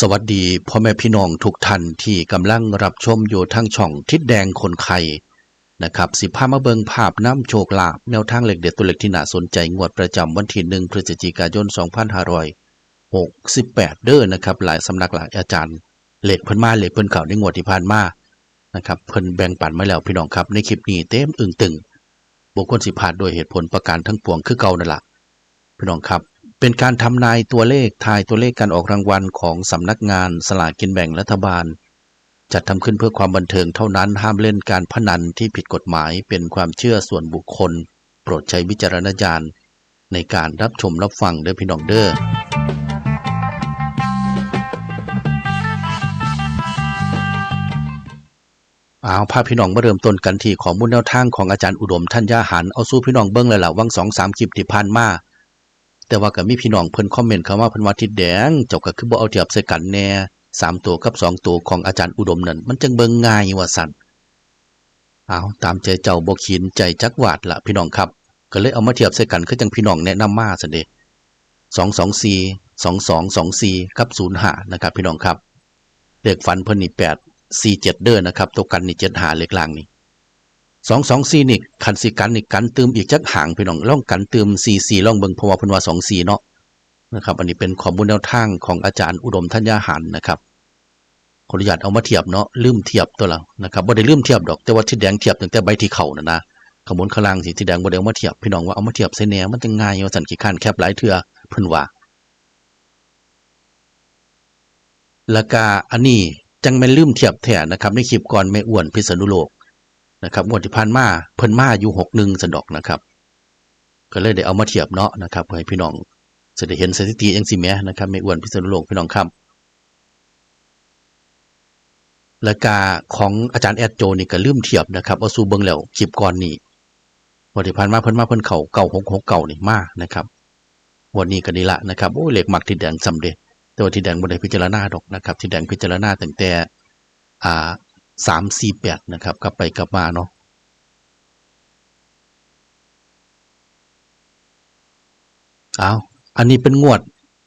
สวัสดีพ่อแม่พี่น้องทุกท่านที่กำลังรับชมอยู่ทั้งช่องทิศแดงคนไข่นะครับสิพามาเบิงภาพน้ำโชคลาภแนวทางเหล็กเด็ดตัวเหล็กที่น่าสนใจงวดประจำวันที่หนึ่งพฤศจิกายน 2568 เด้อนะครับ หลายสำนักหลายอาจารย์เหล็กเพิ่นมาเหล็กเพิ่นเข่าในงวดที่ผ่านมานะครับเพิ่นแบ่งปันมาแล้วพี่น้องครับในคลิปนี้เต็มอึ่งตึงบุคคลสิพลาดโดยเหตุผลประการทั้งปวงคือเก่านั่นแหละพี่น้องครับ เป็นการทำนายตัวเลขทายตัวเลขการออกรางวัลของสำนักงานสลากกินแบ่งรัฐบาล จัดทำขึ้นเพื่อความบันเทิงเท่านั้นห้ามเล่นการพนันที่ผิดกฎหมายเป็นความเชื่อส่วนบุคคล โปรดใช้วิจารณญาณในการรับชมรับฟังเด้อพี่น้องเด้อเอาพาพี่น้องมาเริ่มต้นกันที่ข้อมูลแนวทางของอาจารย์อุดมท่านยาหันเอาสู้พี่น้องเบิ้งเลยล่ะวังสองสามคลิปที่ผ่านมา แต่ว่าก็มีพี่น้องเพิ่นคอมเมนต์คำว่าเพิ่นว่าทิดแดง เจ้าก็คือบ่เอาเทียบใส่กันแน่สามตัวกับสองตัวของอาจารย์อุดมนั่นมันจังเบิ่งง่ายว่าสั่นเอาตามใจเจ้าบ่ขีนใจจักวาดละพี่น้องครับ ก็เลยเอามาเทียบใส่กันคือจังพี่น้องแนะนำมาซั่นเด้สองสองสี่สองสองสองสี่กับศูนย์หานะครับ พี่น้องครับเลขฝันเพิ่นนี่แปดสี่เจ็ดเด้อนะครับตัวกันนี่เจ็ดหาเลขล่างนี่ สองสองสี่นี่คันสีกันนี่กันตืมอีกจักห่างพี่น้องล่องกันตืมสี่สี่ล่องเบิงเพราะว่าเพิ่นว่าสองสี่เนาะนะครับ อันนี้เป็นข้อมูลแนวทางของอาจารย์อุดมธัญญาหารนะครับขออนุญาตเอามาเทียบเนาะลืมเทียบตัวละนะครับบ่ได้ลืมเทียบดอกแต่ว่าที่แดงเทียบตั้งแต่ใบที่เข่านะนะขมวลขลังสิที่แดงบ่ได้เอามาเทียบพี่น้องว่าเอามาเทียบใส่แหนมันจังง่ายว่าสันขี้ข้านแคบหลายเทือเพิ่นว่าแล้วก็อันนี้จังแม่นลืมเทียบแท้นะครับในคลิปก่อนแม่อ้วนพิษณุโลก นะครับงวดที่ผ่านมาเพิ่นมาอยู่หกหนึ่งสนดอกนะครับ ก็เลยได้เอามาเทียบเนาะนะครับเพื่อให้พี่น้องจะได้เห็นสถิติยังสิแม้นะครับไม่อ้วนพิษณุโลกพี่น้องครับและกาของอาจารย์แอดโจนี่ก็ลืมเทียบนะครับเอาสู่เบิงแล้วคลิปก่อนนี่งวดที่ผ่านมาเพิ่นมาเพิ่นเข่าเก่าหกหกเก่านี่มานะครับ วันนี้ก็นี่ละนะครับโอ้เหล็กหมักที่แดงสำเร็จแต่ว่าที่แดงบ่ได้พิจารณาดอกนะครับ ที่แดงพิจารณาตั้งแต่อ่า สามสี่แปดนะครับ กลับไปกลับมาเนาะเอาอันนี้เป็นงวด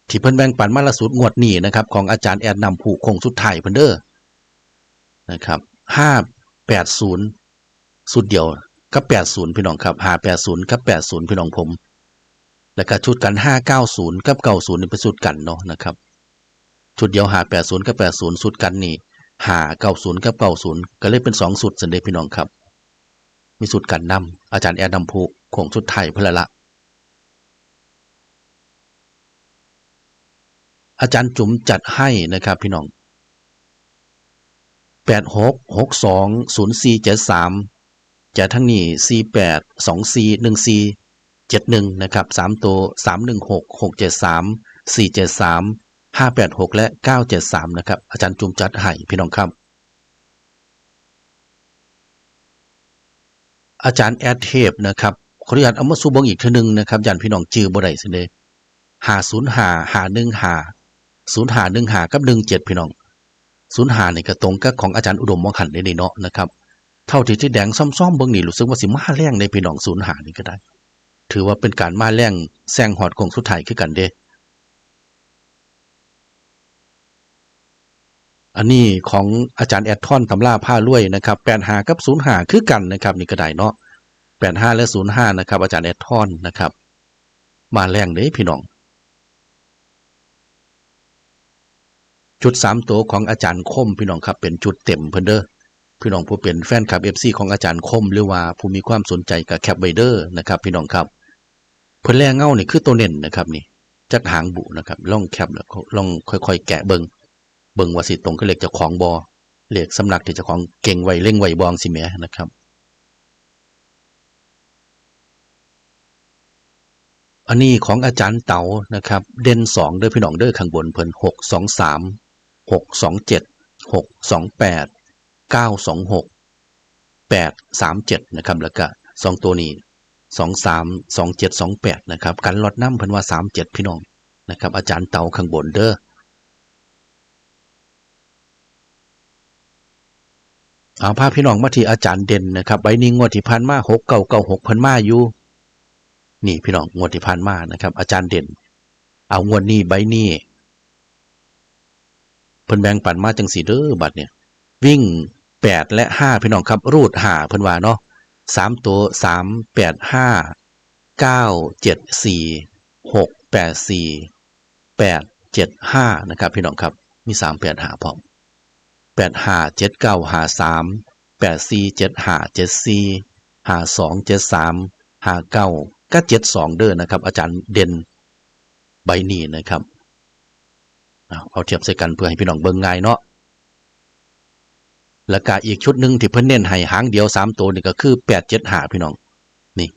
ที่เพิ่นแบ่งปันมาละสุดงวดนี้นะครับ ของอาจารย์แอดนำผูกคงสุดไทยเพิ่นเด้อนะครับห้าแปดศูนย์สุดเดียวกับแปดศูนย์พี่น้องครับห้าแปดศูนย์กับแปดศูนย์พี่น้องผม แล้วก็ชุดกันห้าเก้าศูนย์กับเก้าศูนย์เป็นสุดกันเนาะนะครับ ชุดเดียวหาแปดศูนย์กับแปดศูนย์สุดกันนี่ หาเก้าศูนย์กับเก้าศูนย์ก็เลยเป็นสองสุดสันเดพี่น้องครับ มีสุดกันนำอาจารย์แอดนำผูคงสุดไทยพื่อละ อาจารย์จุ๋มจัดให้นะครับพี่น้องแปดหกหกสองศูนย์สี่เจ็ดสามจะทั้งนี้สี่แปดสองสี่หนึ่งสี่เจ็ดหนึ่งนะครับสามตัวสามหนึ่งหกหกเจ็ดสามสี่เจ็ดสาม ห้าแปดหกและเก้าเจ็ดสามนะครับ อาจารย์จุมจัดให้พี่น้องครับ อาจารย์แอดเทปนะครับขออนุญาตเอามาสู้เบงอีกทีหนึ่งนะครับยันพี่น้องจือบ่ได้สิเดหาศูนย์หาหาหนึ่งหาศูนย์หาหนึ่งหากับหนึ่งเจ็ดพี่น้องศูนย์หานี่ก็ตรงกับของอาจารย์อุดมมองขันในเนาะนะครับ เท่าที่ที่แดงซ่อมๆเบิ่งนี่รู้สึกว่าสิมาแรงในพี่น้องศูนย์หานี่ก็ได้ ถือว่าเป็นการมาแรงแซงหอดของสุดท้ายคือกันเด้ อันนี้ของอาจารย์แอดทอนตำราผ้าลุยนะครับแปดหากับศูนย์หาคือกันนะครับนี่ก็ได้เนาะแปดห้าและศูนย์ห้านะครับ อาจารย์แอดทอนนะครับ มาแรงเด้พี่น้อง จุดสามตัวของอาจารย์คมพี่น้องครับเป็นจุดเต็มเพิ่นเด้อพี่น้องผู้เป็นแฟนคลับเอฟซีของอาจารย์คมหรือว่าผู้มีความสนใจกับแคปไบเดอร์นะครับ พี่น้องครับเพิ่นแรงเงาเนี่คือตัวเน้นนะครับนี่จักหางบุนะครับล่องแคปแล้วล่องค่อยๆ แกะเบิง เบิงว่าสิตรงก็เหล็กเจ้าของบอเหล็กสำนักที่เจ้าของเก่งไวเร่งไวบองสิแหมนะครับ อันนี้ของอาจารย์เต๋านะครับ เด่นสองเด้อพี่น้องเด้อข้างบนเพิ่นหกสองสามหกสองเจ็ดหกสองแปดเก้าสองหกแปดสามเจ็ดนะครับแล้วก็สองตัวนี้สองสามสองเจ็ดสองแปดนะครับ กันลดน้ำเพิ่นว่าสามเจ็ดพี่น้องนะครับ อาจารย์เต๋าข้างบนเด้อ เอาพาพี่น้องมาที่อาจารย์เด่นนะครับใบนี้งวดที่ผ่านมาหกเก่าเก่าหกพันมาอยู่นี่พี่น้องงวดที่ผ่านมานะครับ อาจารย์เด่น เอางวดนี้ใบนี้พิ่นแบงปั่นมาจังสี่เด้อบัดเนี่ย วิ่งแปดและห้าพี่น้องครับ รูดหาเพิ่นว่าเนาะสามตัวสามแปดห้าเก้าเจ็ดสี่หกแปดสี่แปดเจ็ดห้านะครับ พี่น้องครับ มีสามแปดหาพร้อม แปดห้าเจ็ดเก้าหาสามแปดสี่เจ็ดหาเจ็ดสี่หาสองเจ็ดสามหาเก้าก็เจ็ดสองเด้อนะครับ อาจารย์เด่นใบนี้นะครับเอาเทียบใส่กันเพื่อให้พี่น้องเบิ่งง่ายเนาะแล้วก็อีกชุดหนึ่งที่เพิ่นเน้นให้หางเดียวสามตัวนี่ก็คือแปดเจ็ดหาพี่น้องนี่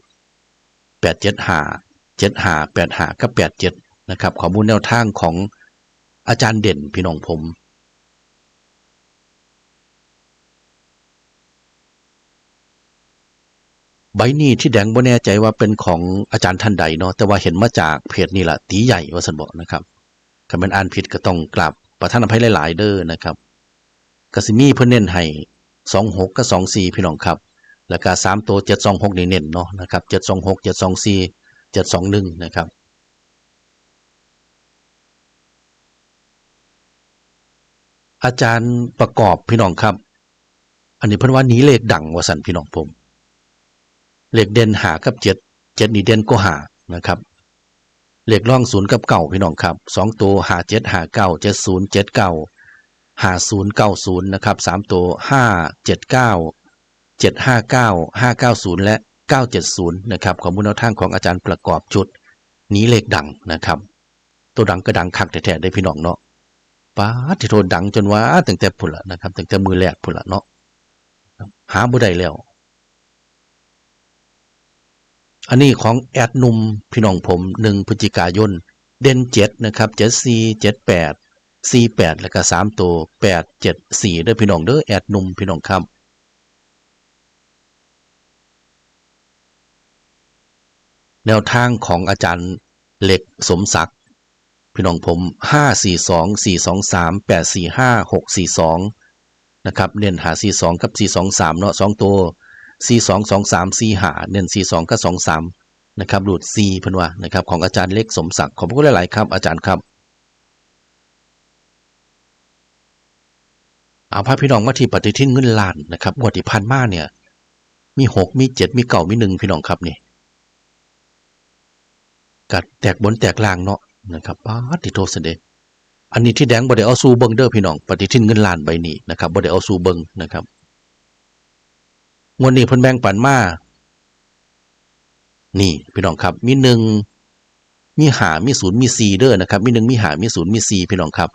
แปดเจ็ดหาเจ็ดหาแปดหากับแปดเจ็ดนะครับข้อมูลแนวทางของอาจารย์เด่นพี่น้องผม ใบนี้ที่แดงบ่แน่ใจว่าเป็นของอาจารย์ท่านใดเนาะแต่ว่าเห็นมาจากเพจนี่แหละตีใหญ่ว่าสันบอกนะครับถ้ามันอ่านผิดก็ต้องกราบประท่านอภัยหลาย ๆ เด้อนะครับกสิมีเพื่อเน้นให้สองหกกับสองสี่พี่น้องครับแล้วก็สามตัวเจ็ดสองหกนี่เน้นเนาะนะครับเจ็ดสองหกเจ็ดสองสี่เจ็ดสองหนึ่งนะครับอาจารย์ประกอบพี่น้องครับ อันนี้เพิ่นว่าหนีเลขดังว่าสันพี่น้องผม เหลขเด่นหากับเจ็ดเจ็ดนี่เด่นก็หานะครับเหลขร่องศูนย์กับเก่าพี่น้องครับสองตัวหาเจ็ดหาเก้าเจ็ดศูนย์เจ็ดเก้าหาศูนย์เก้าศูนย์นะครับสามตัวห้าเจ็ดเก้าเจ็ดห้าเก้าห้าเก้าศูนย์และเก้าเจ็ดศูนย์นะครับของมูลแนวทางของอาจารย์ประกอบจุดนี้เหลขดังนะครับ ตัวดังก็ดังคักแท้ๆได้พี่น้องเนาะป้าที่โทนดังจนว่าตั้งแต่พุ่นละนะครับตั้งแต่มือแรกพุ่นละเนาะหาบ่ได้แล้ว อันนี้ของแอดนุ่มพี่น้องผมหนึ่งพฤศจิกายน เด่นเจ็ดนะครับเจ็ดสี่เจ็ดแปดสี่แปดแล้วก็สามตัวแปดเจ็ดสี่เด้อพี่น้องเด้อแอดนุ่มพี่น้องครับแนวทางของอาจารย์เหล็กสมศักดิ์พี่น้องผมห้าสี่สองสี่สองสามแปดสี่ห้าหกสี่สองนะครับ เน้นหาสี่สองกับสี่สองสามเนาะสองตัว สี่สองสองสามสี่หาเน้นสี่สองกับสองสามนะครับหลุดสี่เพิ่นว่านะครับของอาจารย์เล็กสมศักดิ์ขอบคุณหลายๆครับอาจารย์ครับเอาพาพี่น้องมาที่ปฏิทินเงินล้านนะครับงวดที่พันมาเนี่ย มีหกมีเจ็ดมีเก่ามีหนึ่งพี่น้องครับนี่กัดแตกบนแตกล่างเนาะนะครับป้าดที่โทษเดอันนี้ที่แดงบ่ได้เอาซูเบิงเด้อพี่น้องปฏิทินเงินล้านใบนี้นะครับบ่ได้เอาซูเบิงนะครับ งวดนี้เพิ่นแบ่งปันมา นี่พี่น้องครับ มีหนึ่งมีหามีศูนย์มีสี่เด้อนะครับ มีหนึ่งมีหามีศูนย์มีสี่พี่น้องครับ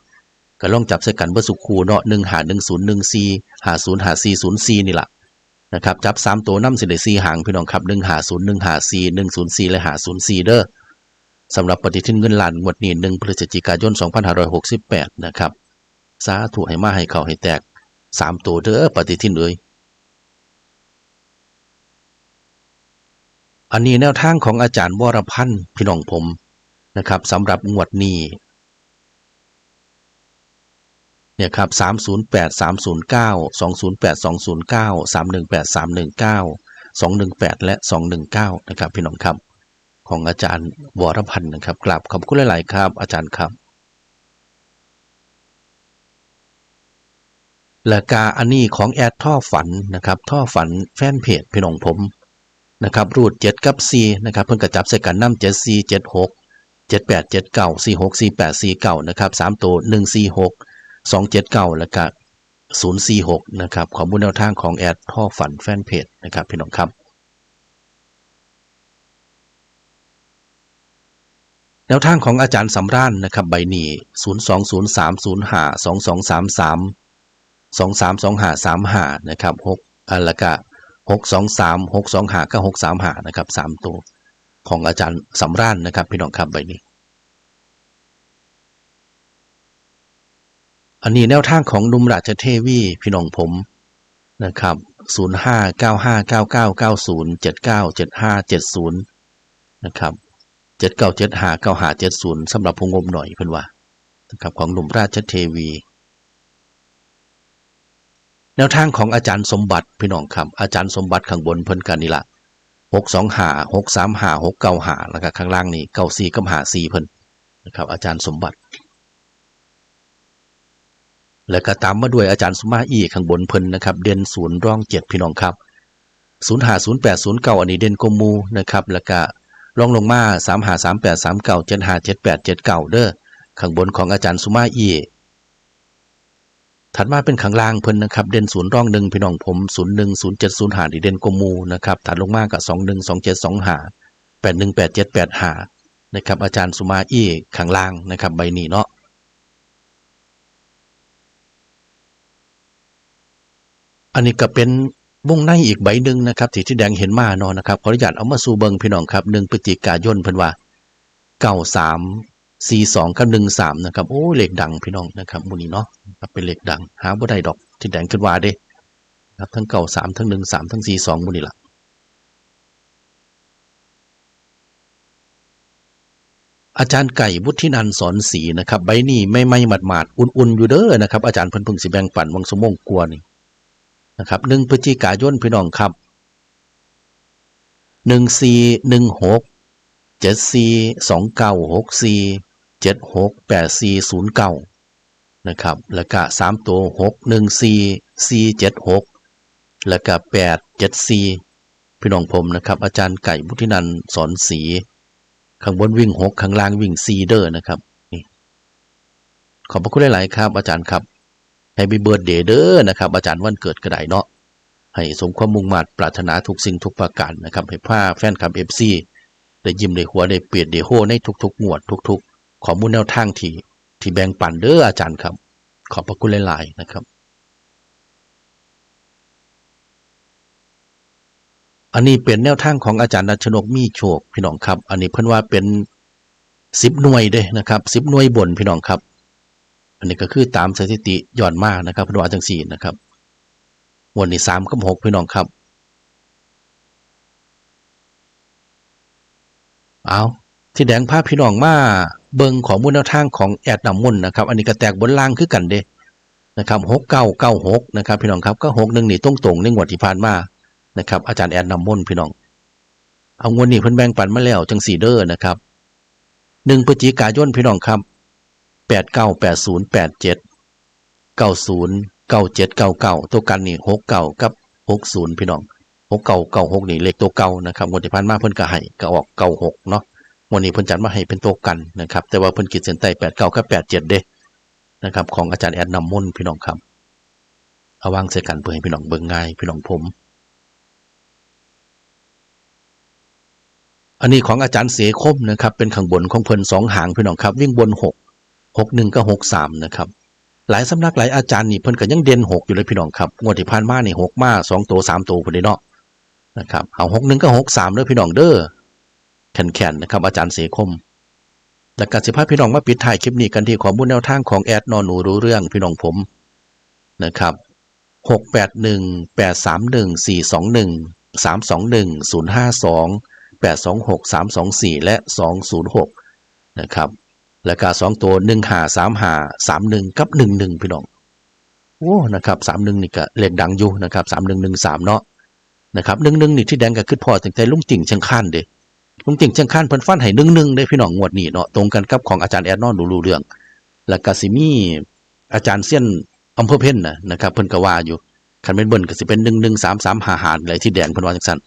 ก็ลองจับใส่กันเบอร์สุขูเนาะหนึ่งหาหนึ่งศูนย์หนึ่งสี่หาศูนย์หาสี่ศูนย์สี่นี่แหละนะครับจับสามตัวน้ำสิได้สี่หางพี่น้องครับหนึ่งหาศูนย์หนึ่งหาสี่หนึ่งศูนย์สี่และหาศูนย์สี่เด้อสำหรับปฏิทินเงินล้านงวดนี้หนึ่งพฤศจิกายนสองพันห้าร้อยหกสิบแปดนะครับสาธุให้มาให้เขาให้แตกสามตัวเด้อปฏิทินเอ้ย อันนี้แนวทางของอาจารย์วรพันธ์พี่น้องผมนะครับสำหรับงวดนี้เนี่ยครับสามศูนย์แปดสามศูนย์เก้าสองศูนย์แปดสองศูนย์เก้าสามหนึ่งแปดสามหนึ่งเก้าสองหนึ่งแปดและสองหนึ่งเก้านะครับพี่น้องครับ ของอาจารย์วรพันธ์นะครับกราบขอบคุณหลาย ๆ ครับ อาจารย์ครับและกาอันนี้ของแอดท่อฝันนะครับท่อฝันแฟนเพจพี่น้องผม นะครับรูดเจ็ดกับซีนะครับเพิ่งกระจับใส่กันน้ำเจ็ดซีเจ็ดหกเจ็ดแปดเจ็ดเก้าสี่หกสี่แปดสี่เก้านะครับสามตัวหนึ่งสี่หกสองเจ็ดเก้าแล้วก็ศูนย์สี่หกนะครับขอมูลแนวทางของแอดพ่อฝันแฟนเพจนะครับพี่น้องครับแนวทางของอาจารย์สำรานนะครับใบนี้ศูนย์สองศูนย์สามศูนย์หาสองสองสามสามสองสามสองหาสามหานะครับหกอันละก็ หกสองสามหกสองหาก็หกสามหานะครับสามตัวของอาจารย์สำรานนะครับ พี่น้องครับใบนี้ อันนี้แนวทางของลุมราชเทวีพี่น้องผมนะครับศูนย์ห้าเก้าห้าเก้าเก้าเก้าศูนย์เจ็ดเก้าเจ็ดห้าเจ็ดศูนย์นะครับเจ็ดเก้าเจ็ดห้าเก้าห้าเจ็ดศูนย์สำหรับผู้งมหน่อยเพื่อนว่านะครับของลุมราชเทวี นวทางของอาจารย์สมบัติพี่น้องครับอาจารย์สมบัติข้างบนเพิ่นกันนี่ละ625 635 695แล้วก็ข้างล่างนี่94กับ54เพิ่นนะครับ อาจารย์สมบัติ แล้วก็ตามมาด้วยอาจารย์สุมาอีข้างบนเพิ่นนะครับ เด่นศูนย์ร่องเจ็ดพี่น้องครับศูนย์หาศูนย์แปดศูนย์เก้าอันนี้เด่นกมูนะครับ แล้วก็รองลงมาสามหาสามแปดสามเก้าเจ็ดหาเจ็ดแปดเจ็ดเก้าเด้อข้างบนของอาจารย์สุมาอี ถัดมาเป็นข้างล่างเพิ่นนะครับ เด่นศูนย์ร่องหนึ่งพี่น้องผมศูนย์หนึ่งศูนย์เจ็ดศูนย์หาดีเด่นกมูนะครับถัดลงมากับสองหนึ่งสองเจ็ดสองหาแปดหนึ่งแปดเจ็ดแปดหานะครับ อาจารย์สุมาอี้ข้างล่างนะครับใบนี้เนาะอันนี้ก็เป็นวงในอีกใบหนึ่งนะครับที่ที่แดงเห็นมาเนาะนะครับขออนุญาตเอามาสู่เบิงพี่น้องครับหนึ่งพฤศจิกายนเพิ่นว่าเก้าสาม สี่สองกับหนึ่งสามนะครับ โอ้เหลขดังพี่น้องนะครับมูนี้เนาะครับเป็นเหลขดัง หาบ่ได้ดอกที่แดงขึ้นว่าเด้ครับทั้งเก้าสามทั้งหนึ่งสามทั้งสี่สองมูนี้ละอาจารย์ไก่วุฒินันสอนศรีนะครับใบนี้ไม่ไม่หมาดหมาดอุ่นๆอยู่เด้อนะครับ อาจารย์พิ่นพิ่งสิแบงปันวังสมงกลัวนี่นะครับหนึ่งพฤศจิกายนพี่น้องครับหนึ่งสี่หนึ่งหกเจ็ดสี่สองเก้าหกสี่ เจ็ดหกแปดสี่ศูนย์เก้านะครับ แล้วก็สามตัวหกหนึ่งสี่สี่เจ็ดหกแล้วก็แปดเจ็ดสี่พี่น้องผมนะครับ อาจารย์ไก่บุธินันสอนสี ข้างบนวิ่งหกข้างล่างวิ่งสี่เด้อนะครับนี่ขอบพระคุณหลาย ๆ ครับ อาจารย์ครับแฮปปี้เบิร์ดเดย์เด้อนะครับ อาจารย์วันเกิดก็ได้เนาะให้สมความมุ่งมั่นปรารถนาทุกสิ่งทุกประการนะครับ ให้ผ้าแฟนคลับเอฟซีได้ยิ้มได้หัวได้เปลี่ยนได้โฮในทุกๆหมวดทุกๆ ข้อมูลแนวทางที่ที่แบ่งปันเด้ออาจารย์ครับ ขอบพระคุณหลายๆนะครับ อันนี้เป็นแนวทางของอาจารย์นัชนกมีโชคพี่น้องครับ อันนี้เพิ่นว่าเป็นสิบหน่วยเด้นะครับสิบหน่วยบนพี่น้องครับ อันนี้ก็คือตามสถิติย้อนมากนะครับพิ่นว่าจังสี่นะครับวันนี้สามกับหกพี่น้องครับ เอาที่แดงภาพพี่น้องมา เบิงของมูลแนวทางของแอดนำมุนนะครับ อันนี้ก็แตกบนล่างคือกันเด้นะครับหกเก้าเก้าหกนะครับ พี่น้องครับก็หกหนึ่งนี่ตรงตรงในงวดที่ผ่านมานะครับ อาจารย์แอดนำมุนพี่น้อง เอางวดนี้เพิ่นแบ่งปันมาแล้วจังสี่เด้อนะครับหนึ่งพฤศจิกายนพี่น้องครับแปดเก้าแปดศูนย์แปดเจ็ดเก้าศูนย์เก้าเจ็ดเก้าเก้าตัวกันนี่หกเก้ากับหกศูนย์พี่น้องหกเก้าเก้าหกนี่เลขตัวเก่านะครับงวดที่ผ่านมาเพิ่นก็ให้ก็ออกเก้าหกเนาะ วันนี้เพิ่นจัดมาให้เป็นตัวกันนะครับ แต่ว่าเพิ่นขีดเส้นใต้แปดเก้ากับแปดเจ็ดเด้นะครับ ของอาจารย์แอดนำมนต์พี่น้องครับ เอาวางใส่กันเพื่อให้พี่น้องเบิ่งง่ายพี่น้องผม อันนี้ของอาจารย์เสคมนะครับ เป็นข้างบนของเพิ่นสองหางพี่น้องครับ วิ่งบนหกหกหนึ่งกับหกสามนะครับ หลายสำนักหลายอาจารย์นี่เพิ่นก็ยังเด่นหกอยู่เลยพี่น้องครับงวดที่ผ่านมานี่หกมาสองตัวสามตัวพอดีเนาะนะครับเอาหกหนึ่งกับหกสามเด้อพี่น้องเด้อ แข็งๆนะครับอาจารย์เสคมและการสิพาพี่น้องมาปิดท้ายคลิปนี้กันที่ข้อมูลแนวทางของแอดนอนหนูรู้เรื่องพี่น้องผมนะครับหกแปดหนึ่งแปดสามหนึ่งสี่สองหนึ่งสามสองหนึ่งศูนย์ห้าสองแปดสองหกสามสองสี่และสองศูนย์หกนะครับและการสองตัวหนึ่งหาสามหาสามหนึ่งกับหนึ่งหนึ่งพี่น้องโอ้นะครับสามหนึ่งนี่ก็เลขดังอยู่นะครับสามหนึ่งหนึ่งสามเนาะนะครับหนึ่งหนึ่งนี่ที่แดงก็คือพอตั้งแต่ลุงติ่งเชียงคานเด้ ลุงติ่งเชียงคานเพิ่นฟันให้หนึ่งหนึ่งได้พี่น้องงวดนี้เนาะตรงกันกับของอาจารย์แอดนอนดูรู้เรื่อง แล้วก็สิมีอาจารย์เซียนอำเภอเพ่นนะนะครับเพิ่นก็ว่าอยู่คันเป็นเบิ้ลก็สิเป็นหนึ่งหนึ่งสามสามหาหาอะไรที่แดงเพิ่นว่าจังสั่น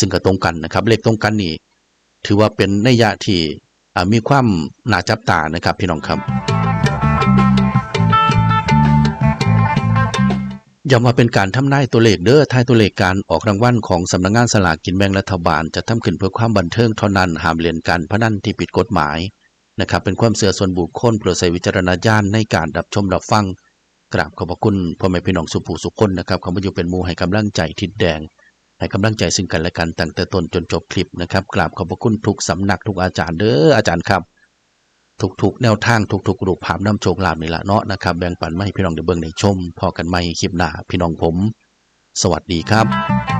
ซึ่งก็ตรงกันนะครับ เลขตรงกันนี่ถือว่าเป็นนัยยะที่มีความน่าจับตานะครับพี่น้องครับ อย่ามาเป็นการทำนายตัวเลขเด้อทายตัวเลขการออกรางวัลของสำนักงานสลากกินแบ่งรัฐบาล จะทำขึ้นเพื่อความบันเทิงเท่านั้นห้ามเล่นการพนันที่ผิดกฎหมายนะครับเป็นความเสื่อส่วนบุคคลโปรดใช้วิจารณญาณในการรับชมรับฟัง กราบขอบพระคุณพ่อแม่พี่น้องสุภูสุคนนะครับขอมาอยู่เป็นมูให้กำลังใจทิศแดง ให้กำลังใจซึ่งกันและกันตั้งแต่ต้นจนจบคลิปนะครับกราบขอบพระคุณทุกสำนักทุกอาจารย์เด้ออาจารย์ครับ ทุกๆ แนวทางทุกๆรูปภาพน้ำโชคลาภนี่ละเนาะนะครับแบ่งปันมาให้พี่น้องได้เบิ่งได้ชมพอกันใหม่คลิปหน้าพี่น้องผม สวัสดีครับ